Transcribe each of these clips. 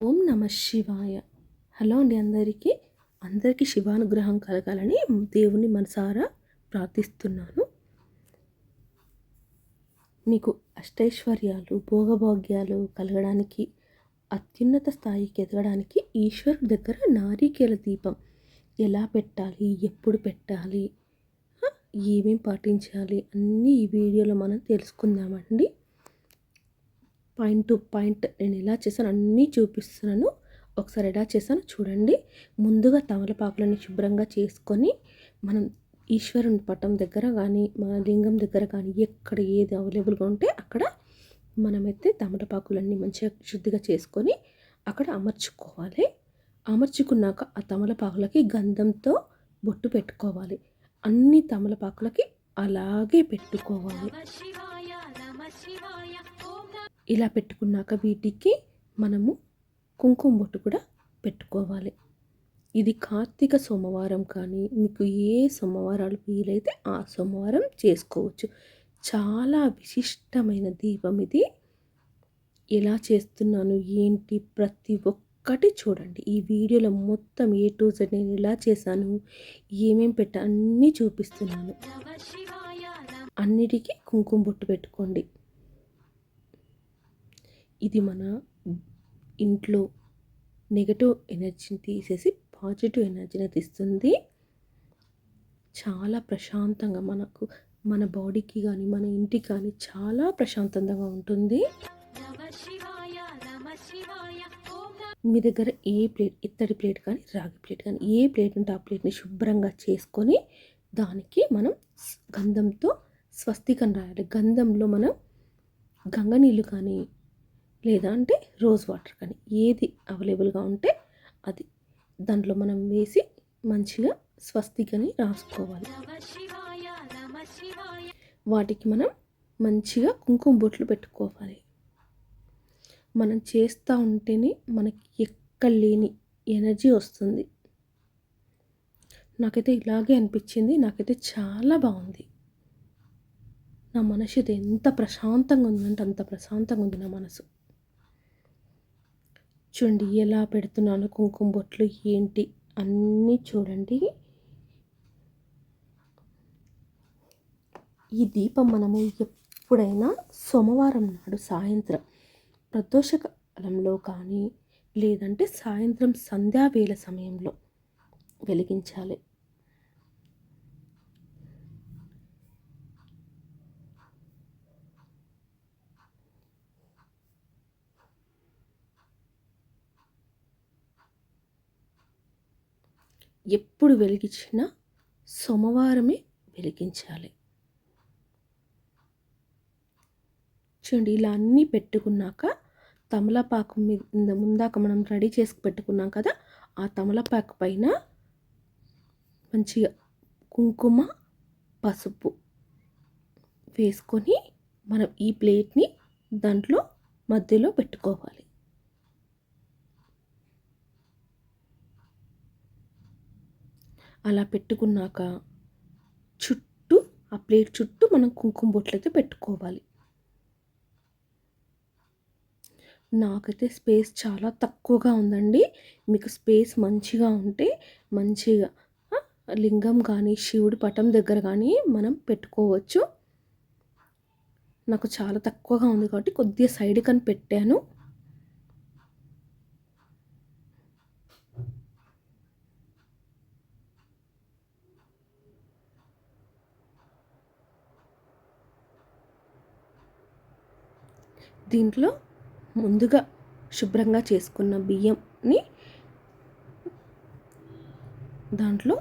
ఓం నమ శివాయ. హలో అండి అందరికీ. అందరికీ శివానుగ్రహం కలగాలని దేవుని మనసారా ప్రార్థిస్తున్నాను. మీకు అష్టైశ్వర్యాలు భోగభాగ్యాలు కలగడానికి అత్యున్నత స్థాయికి ఎదగడానికి ఈశ్వరుడి దగ్గర నారీకేల దీపం ఎలా పెట్టాలి ఎప్పుడు పెట్టాలి ఏమేం పాటించాలి అన్నీ ఈ వీడియోలో మనం తెలుసుకుందామండి. పాయింట్ టు పాయింట్ నేను ఎలా చేశాను అన్నీ చూపిస్తున్నాను. ఒకసారి ఎలా చేశాను చూడండి. ముందుగా తమలపాకులని శుభ్రంగా చేసుకొని మనం ఈశ్వరుని పటం దగ్గర కానీ మన లింగం దగ్గర కానీ ఎక్కడ ఏది అవైలబుల్గా ఉంటే అక్కడ మనమైతే తమలపాకులన్నీ మంచిగా శుద్ధిగా చేసుకొని అక్కడ అమర్చుకోవాలి. అమర్చుకున్నాక ఆ తమలపాకులకి గంధంతో బొట్టు పెట్టుకోవాలి. అన్ని తమలపాకులకి అలాగే పెట్టుకోవాలి. ఇలా పెట్టుకున్నాక వీటికి మనము కుంకుమ బొట్టు కూడా పెట్టుకోవాలి. ఇది కార్తీక సోమవారం కానీ మీకు ఏ సోమవారాలు వీలైతే ఆ సోమవారం చేసుకోవచ్చు. చాలా విశిష్టమైన దీపం ఇది. ఎలా చేస్తున్నాను ఏంటి ప్రతి ఒక్కటి చూడండి. ఈ వీడియోలో మొత్తం ఏ టు జెడ్ నేను ఎలా చేశాను ఏమేం పెట్టా అన్నీ చూపిస్తున్నాను. అన్నిటికీ కుంకుమ బొట్టు పెట్టుకోండి. ఇది మన ఇంట్లో నెగటివ్ ఎనర్జీని తీసేసి పాజిటివ్ ఎనర్జీని తీస్తుంది. చాలా ప్రశాంతంగా మనకు మన బాడీకి కానీ మన ఇంటికి కానీ చాలా ప్రశాంతంగా ఉంటుంది. మీ దగ్గర ఏ ప్లేట్ ఇత్తడి ప్లేట్ కానీ రాగి ప్లేట్ కానీ ఏ ప్లేట్ ఉంటే ఆ ప్లేట్ని శుభ్రంగా చేసుకొని దానికి మనం గంధంతో స్వస్తికం రాయాలి. గంధంలో మనం గంగ నీళ్ళు కానీ లేదా అంటే రోజ్ వాటర్ కానీ ఏది అవైలబుల్గా ఉంటే అది దాంట్లో మనం వేసి మంచిగా స్వస్తికని రాసుకోవాలి. వాటికి మనం మంచిగా కుంకుమ బొట్లు పెట్టుకోవాలి. మనం చేస్తూ ఉంటేనే మనకి ఎక్కడ లేని ఎనర్జీ వస్తుంది. నాకైతే ఇలాగే అనిపించింది. నాకైతే చాలా బాగుంది. నా మనసు ఎంత ప్రశాంతంగా ఉందంటే అంత ప్రశాంతంగా ఉంది నా మనసు. చూడండి ఎలా పెడుతున్నాను? కుంకుమ బొట్లు ఏంటి? అన్నీ చూడండి. ఈ దీపం మనము ఎప్పుడైనా సోమవారం నాడు సాయంత్రం ప్రదోషకాలంలో కానీ లేదంటే సాయంత్రం సంధ్యావేళ సమయంలో వెలిగించాలి. ఎప్పుడు వెలిగించినా సోమవారమే వెలిగించాలి. చూడండి ఇలా అన్నీ పెట్టుకున్నాక తమలపాకు మీద ముందాక మనం రెడీ చేసి పెట్టుకున్నాం కదా ఆ తమలపాకు పైన మంచిగా కుంకుమ పసుపు వేసుకొని మనం ఈ ప్లేట్ని దాంట్లో మధ్యలో పెట్టుకోవాలి. అలా పెట్టుకున్నాక చుట్టూ ఆ ప్లేట్ చుట్టూ మనం కుంకుమ బొట్లు అయితే పెట్టుకోవాలి. నాకైతే స్పేస్ చాలా తక్కువగా ఉందండి. మీకు స్పేస్ మంచిగా ఉంటే మంచిగా లింగం కానీ శివుడి పటం దగ్గర కానీ మనం పెట్టుకోవచ్చు. నాకు చాలా తక్కువగా ఉంది కాబట్టి కొద్దిగా సైడ్ కని పెట్టాను. దీంట్లో ముందుగా శుభ్రంగా చేసుకున్న బియ్యంని దాంట్లో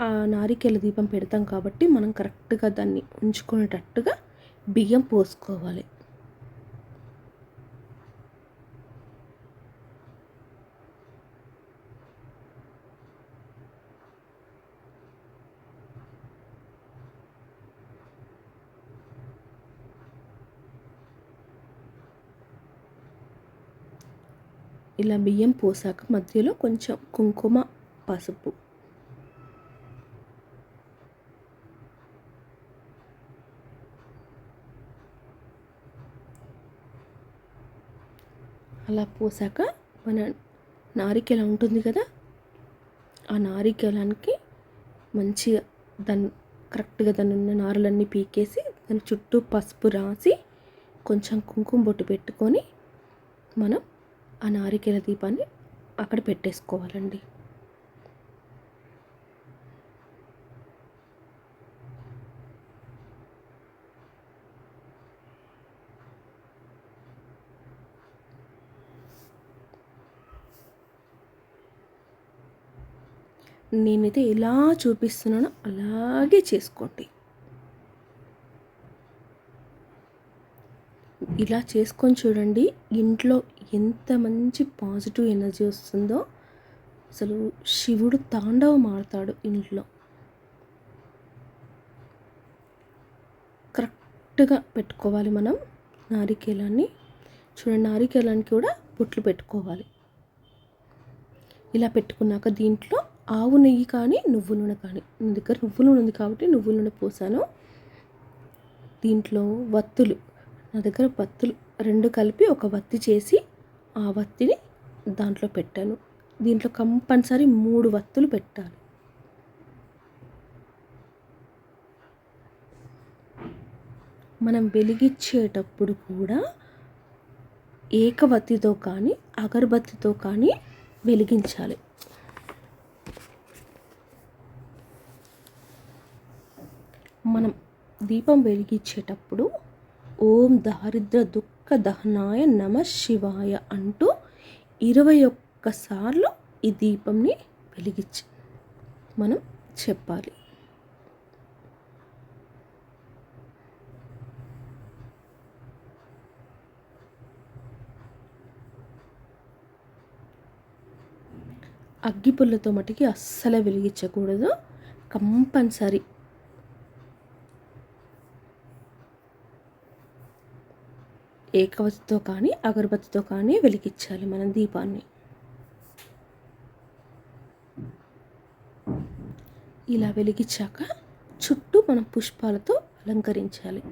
ఆ నారికేల దీపం పెడతాం కాబట్టి మనం కరెక్ట్గా దాన్ని ఉంచుకునేటట్టుగా బియ్యం పోసుకోవాలి. ఇలా బియ్యం పోసాక మధ్యలో కొంచెం కుంకుమ పసుపు. అలా పోసాక మన నారికేల ఉంటుంది కదా ఆ నారికేలానికి మంచిగా దాన్ని కరెక్ట్గా దాని ఉన్న నారులన్నీ పీకేసి దాని చుట్టూ పసుపు రాసి కొంచెం కుంకుమ బొట్టు పెట్టుకొని మనం ఆ నారికేల దీపాన్ని అక్కడ పెట్టేసుకోవాలండి. నేనైతే ఎలా చూపిస్తున్నానో. అలాగే చేసుకోండి. ఇలా చేసుకొని చూడండి ఇంట్లో ఎంత మంచి పాజిటివ్ ఎనర్జీ వస్తుందో. అసలు శివుడు తాండవం ఆడతాడు ఇంట్లో. కరెక్ట్గా పెట్టుకోవాలి మనం నారికేలాన్ని. చూడండి నారికేలానికి కూడా బొట్లు పెట్టుకోవాలి. ఇలా పెట్టుకున్నాక దీంట్లో ఆవు నెయ్యి కానీ నువ్వు నూనె కానీ. నా దగ్గర నువ్వు నూనె ఉంది కాబట్టి నువ్వు నూనె పోసాను. దీంట్లో వత్తులు నా దగ్గర వత్తులు రెండు కలిపి ఒక వత్తి చేసి ఆ వత్తిని దాంట్లో పెట్టాను. దీంట్లో కంపల్సరీ మూడు వత్తులు పెట్టాలి. మనం వెలిగించేటప్పుడు కూడా ఏకవత్తితో కానీ అగరబత్తితో కానీ వెలిగించాలి. మనం దీపం వెలిగించేటప్పుడు ఓం దారిద్ర దుఃఖ దహనాయ నమ శివాయ అంటూ ఇరవై ఒక్కసార్లు ఈ దీపంని వెలిగించి మనం చెప్పాలి. అగ్గిపుల్లతో మటుకి అస్సలు వెలిగించకూడదు. కంపల్సరీ ఏకవతితో కానీ అగరబత్తితో కానీ వెలిగించాలి మనం దీపాన్ని. ఇలా వెలిగించాక చుట్టూ మనం పుష్పాలతో అలంకరించాలి.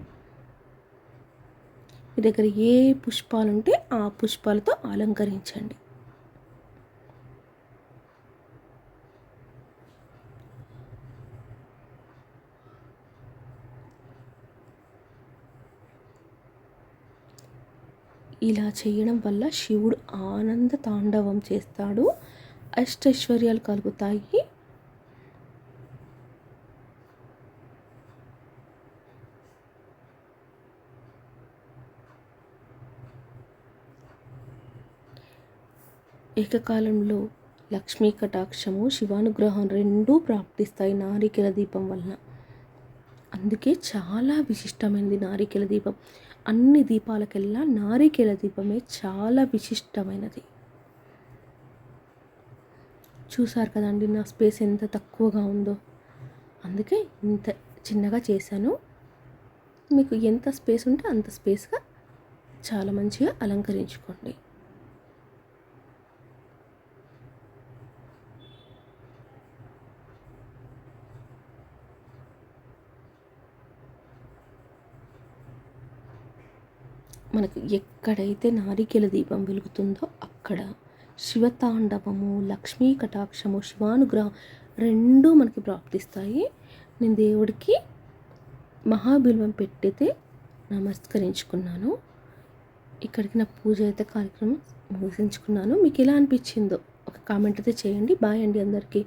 మీ దగ్గర ఏ పుష్పాలు ఉంటే ఆ పుష్పాలతో అలంకరించండి. ఇలా చేయడం వల్ల శివుడు ఆనంద తాండవం చేస్తాడు. అష్టైశ్వర్యాలు కలుగుతాయి. ఏకకాలంలో లక్ష్మీ కటాక్షము శివానుగ్రహం రెండూ ప్రాప్తిస్తాయి నారికెల దీపం వలన. అందుకే చాలా విశిష్టమైనది నారికెల దీపం. అన్ని దీపాలకెల్లా నారికేల దీపమే చాలా విశిష్టమైనది. చూసారు కదండి నా స్పేస్ ఎంత తక్కువగా ఉందో. అందుకే ఇంత చిన్నగా చేశాను. మీకు ఎంత స్పేస్ ఉంటే అంత స్పేస్గా చాలా మంచిగా అలంకరించుకోండి. మనకు ఎక్కడైతే నారికెల దీపం వెలుగుతుందో అక్కడ శివతాండవము లక్ష్మీ కటాక్షము శివానుగ్రహం రెండూ మనకి ప్రాప్తిస్తాయి. నేను దేవుడికి మహాబిల్వం పెట్టితే నమస్కరించుకున్నాను. ఇక్కడికి నా పూజ అయితే కార్యక్రమం ముగించుకున్నాను మీకు ఎలా అనిపించిందో ఒక కామెంట్ అయితే చేయండి. బాయ్ అండి అందరికీ.